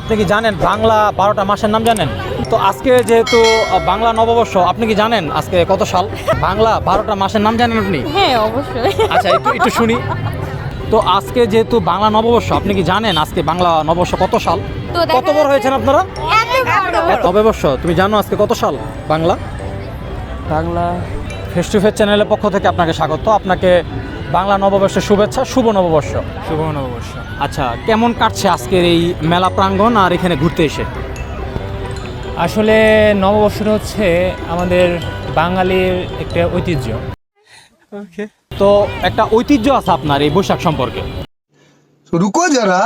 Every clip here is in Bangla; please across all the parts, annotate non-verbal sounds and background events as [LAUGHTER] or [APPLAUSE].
আপনি কি জানেন বাংলা বারোটা মাসের নাম জানেন? তো আজকে যেহেতু বাংলা নববর্ষ আপনি কি জানেন আজকে কত সাল? বাংলা বারোটা মাসের নাম জানেন আপনি? হ্যাঁ অবশ্যই। আচ্ছা একটু একটু শুনি। তো আজকে যেহেতু বাংলা নববর্ষ আপনি কি জানেন আজকে বাংলা নববর্ষ কত সাল? কত বড় হয়েছেন আপনারা? নববর্ষ তুমি জানো আজকে কত সাল Bangla? Bangla face to face চ্যানেলের পক্ষ থেকে আপনাকে স্বাগত। আপনাকে বাংলা নববর্ষের শুভেচ্ছা শুভ নববর্ষ। শুভ নববর্ষ। আচ্ছা কেমন কাটছে আজকের এই মেলা প্রাঙ্গণ আর এখানে ঘুরতে এসে? আসলে নববর্ষ হচ্ছে আমাদের বাঙালির একটা ঐতিহ্য। তো একটা ঐতিহ্য আছে আপনার এই বৈশাখ সম্পর্কে? রুকো যারা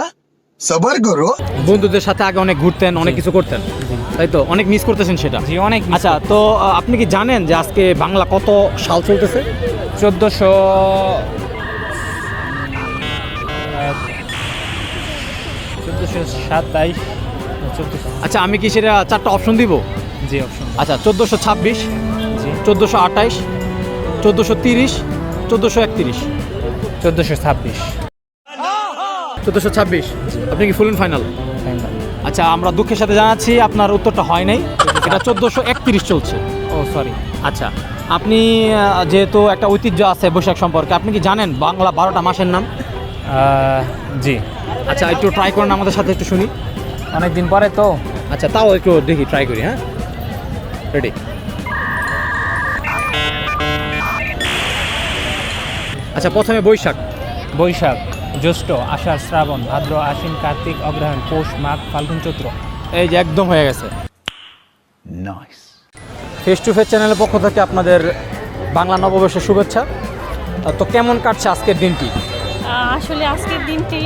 সবার করো। বন্ধুদের সাথে আগে অনেক ঘুরতেন অনেক কিছু করতেন। তাই তো? অনেক মিস করতেছেন সেটা? অনেক আচ্ছা তো আপনি কি জানেন যে আজকে বাংলা কত সাল চলতেছে? চোদ্দোশো চোদ্দোশো সাতাইশ আচ্ছা আমি কি সেটা চারটা অপশন দিব? জি অপশন আচ্ছা চোদ্দোশো ছাব্বিশ জি। চোদ্দোশো আঠাইশ চোদ্দোশো তিরিশ চোদ্দোশো একত্রিশ। চোদ্দোশো ছাব্বিশ। চোদ্দোশো ছাব্বিশ? আপনি কি ফুল অ্যান্ড ফাইনাল আচ্ছা আমরা দুঃখের সাথে জানাচ্ছি আপনার উত্তরটা হয় নাই। এটা চোদ্দোশো একত্রিশ চলছে। ও সরি আচ্ছা। আপনি যেহেতু একটা ঐতিহ্য আছে বৈশাখ সম্পর্কে আপনি কি জানেন বাংলা বারোটা মাসের নাম? জি। আচ্ছা একটু ট্রাই করেন আমাদের সাথে একটু শুনি। অনেক দিন পরে তো। আচ্ছা তাও একটু দেখি ট্রাই করি হ্যাঁ? রেডি আচ্ছা প্রথমে বৈশাখ। বৈশাখ জ্যৈষ্ঠ আষাঢ় শ্রাবণ ভাদ্র আশ্বিন কার্তিক অগ্রহায়ণ পৌষ মাঘ ফাল্গুন চৈত্র। এই যে একদম হয়ে গেছে। ফেস টু ফেস চ্যানেলের পক্ষ থেকে আপনাদের বাংলা নববর্ষের শুভেচ্ছা। তো কেমন কাটছে আজকের দিনটি? আসলে আজকের দিনটি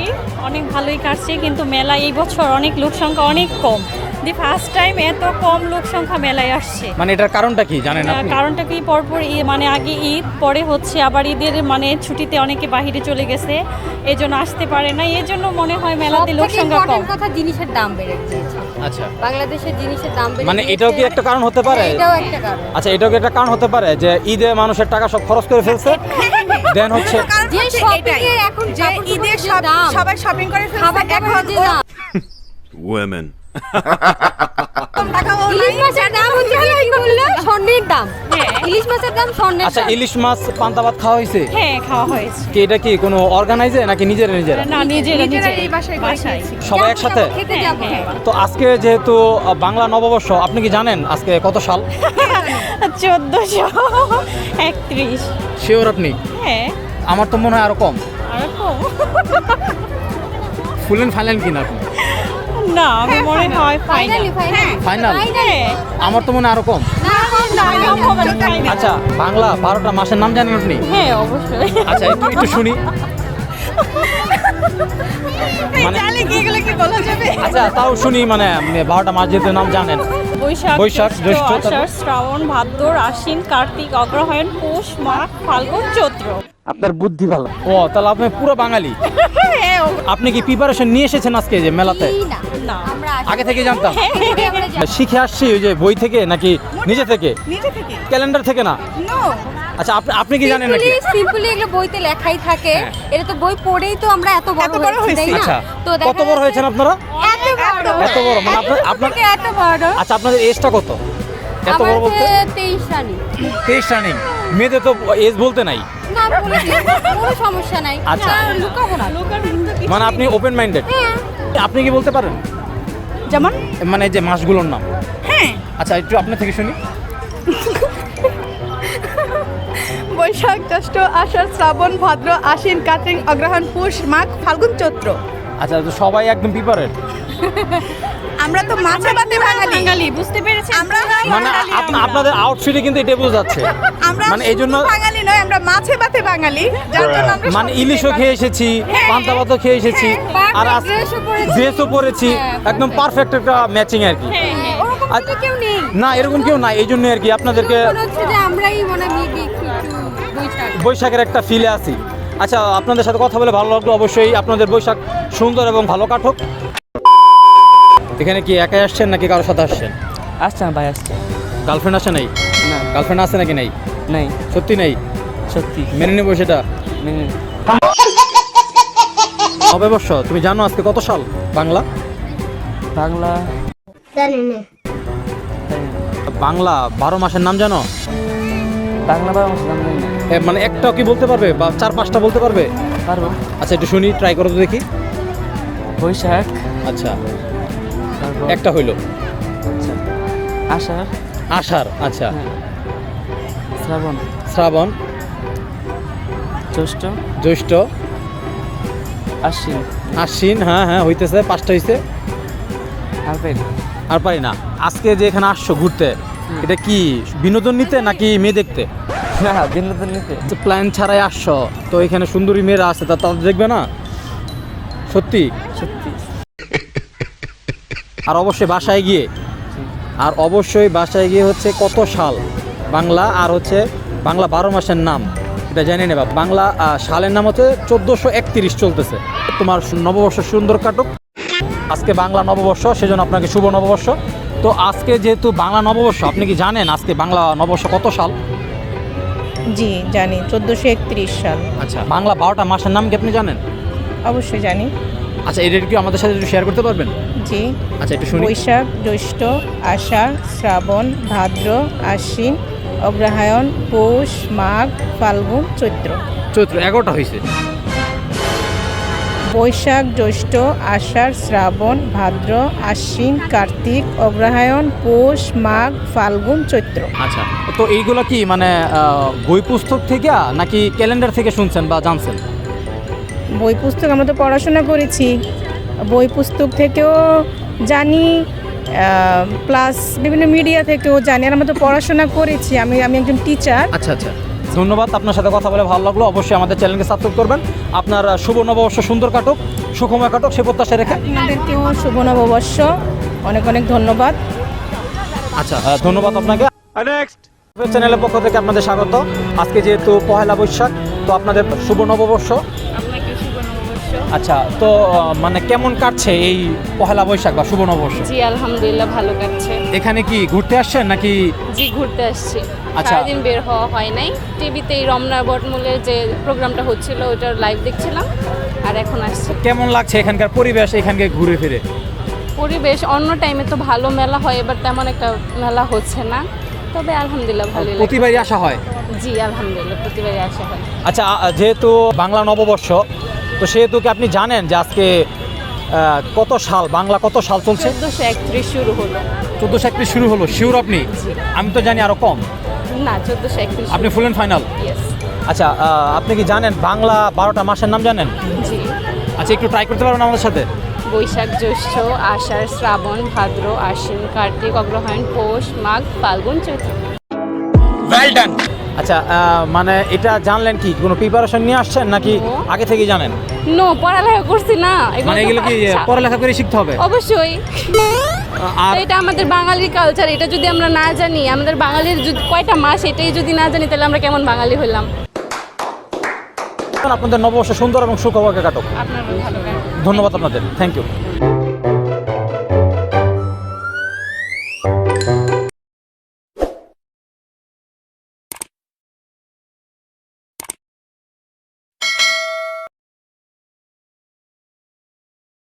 অনেক ভালোই কাটছে, কিন্তু মেলা এই বছর অনেক লোক সংখ্যা অনেক কম। দি ফার্স্ট টাইম এত কম লোক সংখ্যা মেলায় আসছে। মানে এটার কারণটা কি জানেন আপনি? কারণটা কি পরপর ঈদ মানে আগে ঈদ পরে হচ্ছে আবার ঈদের মানে ছুটিতে অনেকে বাহিরে চলে গেছে এই জন্য আসতে পারে না এই জন্য মনে হয় মেলাতে লোক সবথেকে সংখ্যা কম। important কথা জিনিসের দাম বেড়ে গিয়েছে। আচ্ছা। বাংলাদেশের জিনিসের দাম বেড়ে মানে এটাও কি একটা কারণ হতে পারে? এটাও একটা কারণ। আচ্ছা এটাও কি একটা কারণ হতে পারে যে ঈদে মানুষের টাকা সব খরচ করে ফেলছে? দেন হচ্ছে যে shopping এ এখন যে কাপড় ঈদের যে সব দাম, সবাই শপিং করে ফেলছে খাবার এখন যে দাম women. স্বর্ণের দাম। হ্যাঁ। ইলিশ মাছের দাম স্বর্ণের আচ্ছা ইলিশ মাছ পান্তা ভাত খাওয়া হয়েছে? হ্যাঁ খাওয়া হয়েছে। কি এটা কি কোনো অর্গানাইজে নাকি নিজেরা নিজেরা? না নিজেরা নিজেরা নিজেরা। এই বাসায় বাসায়। সবাই একসাথে? খেতে যাব তো আজকে যেহেতু বাংলা নববর্ষ আপনি কি জানেন আজকে কত সাল? [LAUGHS] চোদ্দশো একত্রিশ। শিওর আপনি? হ্যাঁ। আমার তো মনে হয় আরও কম। আর কম। ফুল এন্ড কিনা আপনি? না আমি মনে হয় ফাইনাল ফাইনালি ফাইনালি হ্যাঁ আমার তো মনে হয় আরও কম। না কম না না, কম হবে না, final। আচ্ছা বাংলা বারোটা মাসের নাম জানেন আপনি? হ্যাঁ অবশ্যই। আচ্ছা একটু একটু শুনি। মানে কি এগুলো কি বলা যাবে? আচ্ছা তাও শুনি মানে বারোটা মাস যেহেতু নাম জানেন। বৈশাখ বৈশাখ, জ্যৈষ্ঠ জ্যৈষ্ঠ, আষাঢ় শ্রাবণ ভাদ্র আশ্বিন কার্তিক অগ্রহায়ণ পৌষ মাঘ ফাল্গুন চৈত্র। আপনার বুদ্ধি ভালো। ও তাহলে আপনি পুরো বাঙালি। হ্যাঁ [LAUGHS] আপনি কি প্রিপারেশন নিয়ে এসেছেন আজকে যে মেলাতে। আগে থেকে জানতাম। শিখে আসছি ওই যে বই থেকে নাকি নিজে থেকে? ক্যালেন্ডার থেকে না? আচ্ছা আপনি আপনি কি জানেন নাকি? simply এগুলো বইতে লেখাই থাকে। হ্যাঁ। এটা তো বই পড়েই তো আমরা এত বড় হয়েছি তাই না? আচ্ছা তো কত বড় হয়েছেন আপনারা? এত বড়। এত বড়। মানে আপনার আপনার এত বড়। আচ্ছা আপনাদের এজটা কত? এত বড় বলতে? আমার তেইশ রানি। তেইশ রানিং। মেয়েদের তো এজ বলতে নাই। না বলে দিই, কোনো সমস্যা নাই। আচ্ছা। না, লুকাবো না। মানে আপনি ওপেন মাইন্ডেড হ্যাঁ। আপনি কি বলতে পারেন? যেমন? মানে যে মাসগুলোর নাম? হ্যাঁ। আচ্ছা একটু আপনার থেকে শুনি। বৈশাখ জ্যৈষ্ঠ আষাঢ় শ্রাবণ ভাদ্র আশ্বিন কার্তিক অগ্রহায়ণ পৌষ মাঘ ফাল্গুন চৈত্র। আচ্ছা তো সবাই একদম প্রিপারেড আমরা তো মাছে ভাতে বাঙালি। বাঙালি বুঝতে পেরেছেন? আমরা মানে আপনাদের আউটফিটে কিন্তু এটা বোঝা যাচ্ছে [LAUGHS] আমরা মানে এই জন্য শুধু বাঙালি আমরা মাছে ভাতে বাঙালি যার জন্য আমরা মানে ইলিশও খেয়ে এসেছি হ্যাঁ। পান্তা ভাতও খেয়ে এসেছি হ্যাঁ, আর perfect dress-ও পরেছি। ড্রেসও পরেছি হ্যাঁ, একদম পারফেক্ট একটা ম্যাচিং আর কি। হ্যাঁ হ্যাঁ ওরকম। তো কেউ নেই। না এরকম কেউ না এই জন্য আর কি আপনাদেরকে মনে হচ্ছে যে আমরাই মানে মেবি একটু একটু বৈশাখ। বৈশাখের একটা ফিলে আছি। আচ্ছা আপনাদের সাথে কথা বলে ভালো লাগল অবশ্যই আপনাদের বৈশাখ সুন্দর এবং ভালো কাটুক। এখানে কি একাই আসছেন নাকি কারোর সাথে আসছেন? আসছে না ভাই আসছে। গার্লফ্রেন্ড আসে নাই? না। গার্লফ্রেন্ড আছে নাকি নাই? নাই। সত্যি নাই? সত্যি। মেনে নেব সেটা। মেনে। নববর্ষ [LAUGHS] তুমি জানো আজকে কত সাল? বাংলা? বাংলা। বাংলা বারো মাসের নাম জানো? বাংলা বা মুসলাম জানি না। মানে একটাও কি বলতে পারবে? বা চার পাঁচটা বলতে পারবে? পারব। আচ্ছা একটু শুনি ট্রাই করো তো দেখি। বৈশাখ। আচ্ছা। একটা হইল। আচ্ছা। আষাঢ়। আষাঢ় আচ্ছা। হ্যাঁ। শ্রাবণ। শ্রাবণ। জ্যৈষ্ঠ? জ্যৈষ্ঠ। আশ্বিন। আশ্বিন হ্যাঁ হ্যাঁ হইতেছে পাঁচটা হইছে। আপেল আর পারি না। আজকে যে এখানে আসছো ঘুরতে এটা কি বিনোদন নিতে নাকি মেয়ে দেখতে? না বিনোদন নিতে। প্ল্যান ছাড়াই আসছো তো এখানে সুন্দরী মেয়েরা আছে তা তাদের দেখবে না? সত্যি? সত্যি। আর অবশ্যই বাসায় গিয়ে আর অবশ্যই বাসায় গিয়ে হচ্ছে কত সাল? বাংলা আর হচ্ছে বাংলা বারো মাসের নাম। এটা জেনে নেবা বাংলা সালের নাম হচ্ছে চোদ্দোশো একত্রিশ চলতেছে। তোমার নববর্ষ সুন্দর কাটুক। আজকে বাংলা নববর্ষ সেজন্য আপনাকে শুভ নববর্ষ। তো আজকে যেহেতু বাংলা নববর্ষ আপনি কি জানেন আজকে বাংলা নববর্ষ কত সাল? জি জানি চোদ্দোশো একত্রিশ সাল। আচ্ছা বাংলা বারোটা মাসের নাম কি আপনি জানেন? অবশ্যই জানি। আচ্ছা এটা কি আমাদের সাথে একটু শেয়ার করতে পারবেন? জি। আচ্ছা একটু শুনি। বৈশাখ জ্যৈষ্ঠ আষাঢ় শ্রাবণ ভাদ্র আশ্বিন অগ্রহায়ণ পৌষ মাঘ ফাল্গুন চৈত্র। চৈত্র এগারোটা হয়েছে বৈশাখ জ্যৈষ্ঠ আষাঢ় শ্রাবণ ভাদ্র আশ্বিন কার্তিক অগ্রহায়ণ পৌষ মাঘ ফাল্গুন চৈত্র। আচ্ছা তো এইগুলো কি মানে বই পুস্তক থেকে নাকি ক্যালেন্ডার থেকে শুনছেন বা জানছেন? বই পুস্তক আমরা তো পড়াশোনা করেছি। বই পুস্তক থেকেও জানি প্লাস বিভিন্ন মিডিয়া থেকেও জানি। আর আমরা তো পড়াশোনা করেছি আমি আমি একজন টিচার আচ্ছা আচ্ছা। ধন্যবাদ আপনার সাথে কথা বলে ভালো লাগল। অবশ্যই আমাদের চ্যানেলকে সাবস্ক্রাইব করবেন। আপনার শুভ নববর্ষ সুন্দর কাটুক সুখময় কাটুক সে প্রত্যাশা রেখে। আপনাদেরকেও শুভ নববর্ষ। অনেক অনেক ধন্যবাদ। আচ্ছা ধন্যবাদ আপনাকে। নেক্সট চ্যানেলের পক্ষ থেকে আপনাদের স্বাগত। আজকে যেহেতু পহেলা বৈশাখ তো আপনাদের শুভ নববর্ষ আপনাকে শুভ নববর্ষ। আচ্ছা তো মানে কেমন কাটছে এই পহেলা বৈশাখ বা শুভ নববর্ষ? জি আলহামদুলিল্লাহ ভালো কাটছে। এখানে কি ঘুরতে আসছেন নাকি? জি ঘুরতে আসছি। আচ্ছা। সারাদিন বের হওয়া হয় নাই। টিভিতে এই রমনা বটমূলের যে প্রোগ্রামটা হচ্ছিল ওটার লাইভ দেখছিলাম আর এখন আসছি। কেমন লাগছে এখানকার পরিবেশ এখানকে ঘুরে ফিরে? পরিবেশ অন্য টাইমে তো ভালো মেলা হয় এবার তেমন একটা মেলা হচ্ছে না। তবে আলহামদুলিল্লাহ ভালো প্রতিবারই আসা হয়? জি আলহামদুলিল্লাহ প্রতিবারই আসা হয়। আচ্ছা যেহেতু বাংলা নববর্ষ তো সেহেতু কি আপনি জানেন যে আজকে কত সাল বাংলা কত সাল চলছে? চোদ্দোশো একত্রিশ শুরু হলো। চোদ্দোশো একত্রিশ শুরু হলো শিওর আপনি? আমি তো জানি আরও কম। না চোদ্দোশো একত্রিশ। আপনি ফুল অ্যান্ড ফাইনাল আচ্ছা আপনি কি জানেন বাংলা বারোটা মাসের নাম জানেন? জি। আচ্ছা একটু ট্রাই করতে পারবেন আমাদের সাথে? বৈশাখ জ্যৈষ্ঠ আষাঢ় শ্রাবণ ভাদ্র আশ্বিন কার্তিক অগ্রহায়ণ পৌষ মাঘ ফাল্গুন চৈত্র। আচ্ছা মানে এটা জানলেন কি? কোনো প্রিপারেশন নিয়ে আসছেন নাকি আগে থেকেই জানেন? নো পড়ালেখা করছি না। মানে এগুলো কি। পড়ালেখা করে শিখতে হবে? অবশ্যই। আর এটা আমাদের বাঙালির কালচার এটা যদি আমরা না জানি আমাদের বাঙালির যদি কয়টা মাস এটাই যদি না জানি তাহলে আমরা কেমন বাঙালি হইলাম? আপনাদের নববর্ষ সুন্দর এবং সুখবরকে কাটক। ধন্যবাদ আপনাদের। Thank you